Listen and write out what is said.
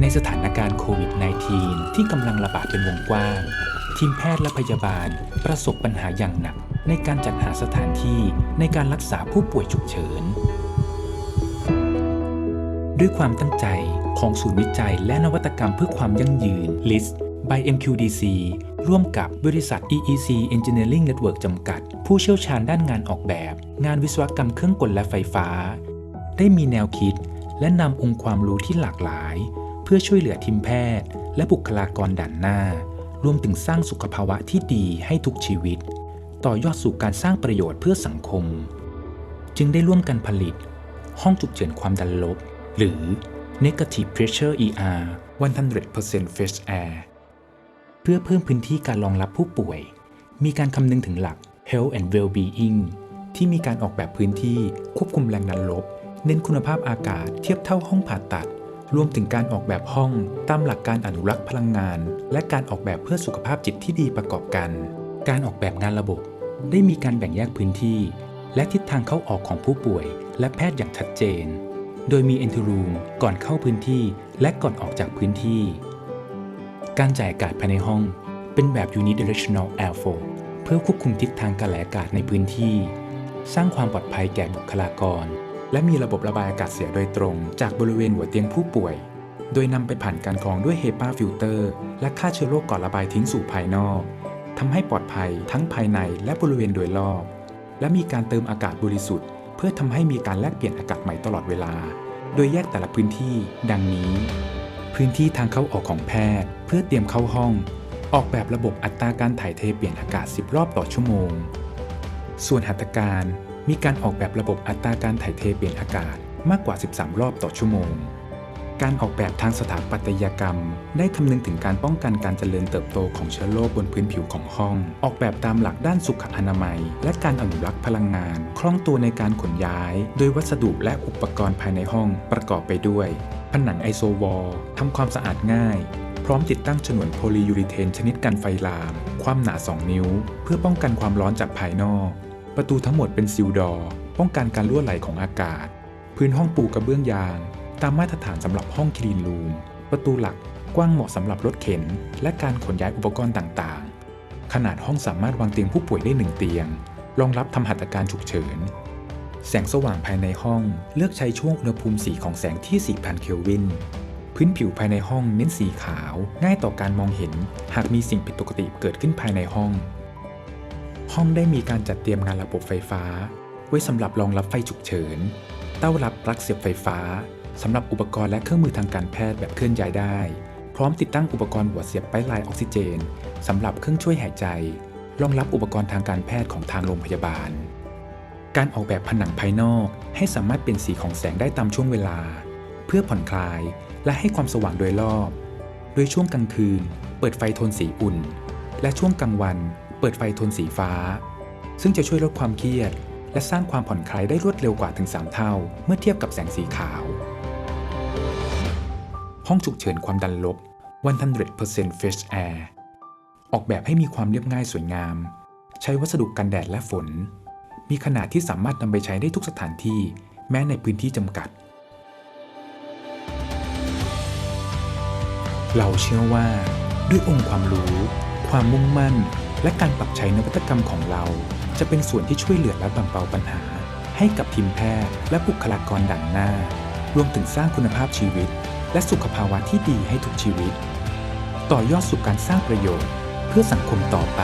ในสถานการณ์โควิด -19 ที่กำลังระบาดเป็นวงกว้าง ทีมแพทย์และพยาบาลประสบปัญหาอย่างหนัก ในการจัดหาสถานที่ในการรักษาผู้ป่วยฉุกเฉิน ด้วยความตั้งใจของศูนย์วิจัยและนวัตกรรมเพื่อความยั่งยืน LIST by MQDC ร่วมกับบริษัท EEC Engineering Network จำกัด ผู้เชี่ยวชาญด้านงานออกแบบ งานวิศวกรรมเครื่องกลและไฟฟ้า ได้มีแนวคิด และนำองค์ความรู้ที่หลากหลาย พื่อช่วยเหลือทีมแพทย์ และบุคลากรด่านหน้า รวมถึงสร้างสุขภาวะที่ดีให้ทุกชีวิต ต่อยอดสู่การสร้างประโยชน์เพื่อสังคม จึงได้ร่วมกันผลิต ห้องฉุกเฉินความดันลบ หรือ Negative Pressure ER 100% Fresh Air เพื่อเพิ่มพื้นที่การรองรับผู้ป่วย มีการคำนึงถึงหลัก Health and Well-being ที่มีการออกแบบพื้นที่ควบคุมแรงดันลบ เน้นคุณภาพอากาศเทียบเท่าห้องผ่าตัด รวมถึงการออกแบบห้องตามหลักการอนุรักษ์พลังงาน และการออกแบบเพื่อสุขภาพจิตที่ดีประกอบกัน การออกแบบงานระบบ ได้มีการแบ่งแยกพื้นที่ และทิศทางเข้าออกของผู้ป่วย และแพทย์อย่างชัดเจน โดยมี enter room ก่อนเข้าพื้นที่ และก่อนออกจากพื้นที่ การจ่ายอากาศภายในห้อง เป็นแบบ unidirectional airflow เพื่อควบคุมทิศทางการไหลอากาศในพื้นที่ สร้างความปลอดภัยแก่บุคลากร และมีระบบระบายอากาศเสียโดยตรงจากบริเวณหัวเตียงผู้ป่วย โดยนำไปผ่านการกรองด้วย HEPA filter และฆ่าเชื้อโรคก่อนระบายทิ้งสู่ภายนอกทำให้ปลอดภัยทั้งภายในและบริเวณโดยรอบ และมีการเติมอากาศบริสุทธิ์ เพื่อทำให้มีการแลกเปลี่ยนอากาศใหม่ตลอดเวลา โดยแยกแต่ละพื้นที่ ดังนี้ พื้นที่ทางเข้าออกของแพทย์ เพื่อเตรียมเข้าห้อง ออกแบบระบบอัตราการถ่ายเทเปลี่ยนอากาศ 10 รอบต่อชั่วโมง ส่วนหัตถการ มีการออกแบบระบบอัตราการถ่ายเทเปลี่ยนอากาศมากกว่า 13 รอบต่อชั่วโมง การออกแบบทางสถาปัตยกรรม ได้คำนึงถึงการป้องกันการเจริญเติบโตของเชื้อโรคบนพื้นผิวของห้อง ออกแบบตามหลักด้านสุขอนามัย และการอนุรักษ์พลังงาน คล่องตัวในการขนย้าย โดยวัสดุและอุปกรณ์ภายในห้องประกอบไปด้วย ผนังไอโซวอลทำความสะอาดง่ายพร้อมติดตั้งฉนวนโพลียูริเทนชนิดกันไฟลาม ความหนา 2 นิ้ว เพื่อป้องกันความร้อนจากภายนอก ประตูทั้งหมดเป็นซิลดอร์ป้องกันการรั่วไหลของอากาศ พื้นห้องปูกระเบื้องยาง ตามมาตรฐานสำหรับห้องคลีนรูม ประตูหลักกว้างเหมาะสำหรับรถเข็น และการขนย้ายอุปกรณ์ต่างๆ ขนาดห้องสามารถวางเตียงผู้ป่วยได้หนึ่งเตียง รองรับทำหัตถการฉุกเฉิน แสงสว่างภายในห้องเลือกใช้ช่วงอุณหภูมิสีของแสงที่ 4,000 เคลวิน พื้นผิวภายในห้องเน้นสีขาว ง่ายต่อการมองเห็น หากมีสิ่งผิดปกติเกิดขึ้นภายในห้อง ห้องได้มีการจัดเตรียมงานระบบไฟฟ้า ไว้สำหรับรองรับไฟฉุกเฉิน เต้ารับปลั๊กเสียบไฟฟ้าสำหรับอุปกรณ์และเครื่องมือทางการแพทย์แบบเคลื่อนย้ายได้ พร้อมติดตั้งอุปกรณ์หัวเสียบไปลายออกซิเจนสำหรับเครื่องช่วยหายใจ รองรับอุปกรณ์ทางการแพทย์ของทางโรงพยาบาล การออกแบบผนังภายนอกให้สามารถเปลี่ยนสีของแสงได้ตามช่วงเวลา เพื่อผ่อนคลายและให้ความสว่างโดยรอบ โดยช่วงกลางคืน เปิดไฟโทนสีอุ่น และช่วงกลางวัน เปิดไฟโทนสีฟ้า ซึ่งจะช่วยลดความเครียด และสร้างความผ่อนคลายได้รวดเร็วกว่าถึง 3 เท่า เมื่อเทียบกับแสงสีขาว ห้องฉุกเฉินความดันลบ 100% Fresh Air ออกแบบให้มีความเรียบง่ายสวยงาม ใช้วัสดุกันแดดและฝน มีขนาดที่สามารถนำไปใช้ได้ทุกสถานที่ แม้ในพื้นที่จำกัด เราเชื่อว่า ด้วยองค์ความรู้ ความมุ่งมั่น และการปรับใช้นวัตกรรมของเรา จะเป็นส่วนที่ช่วยเหลือและบรรเทาปัญหา ให้กับทีมแพทย์และบุคลากรด่านหน้า รวมถึงสร้างคุณภาพชีวิต และสุขภาวะที่ดีให้ทุกชีวิต ต่อยอดสู่การสร้างประโยชน์ เพื่อสังคมต่อไป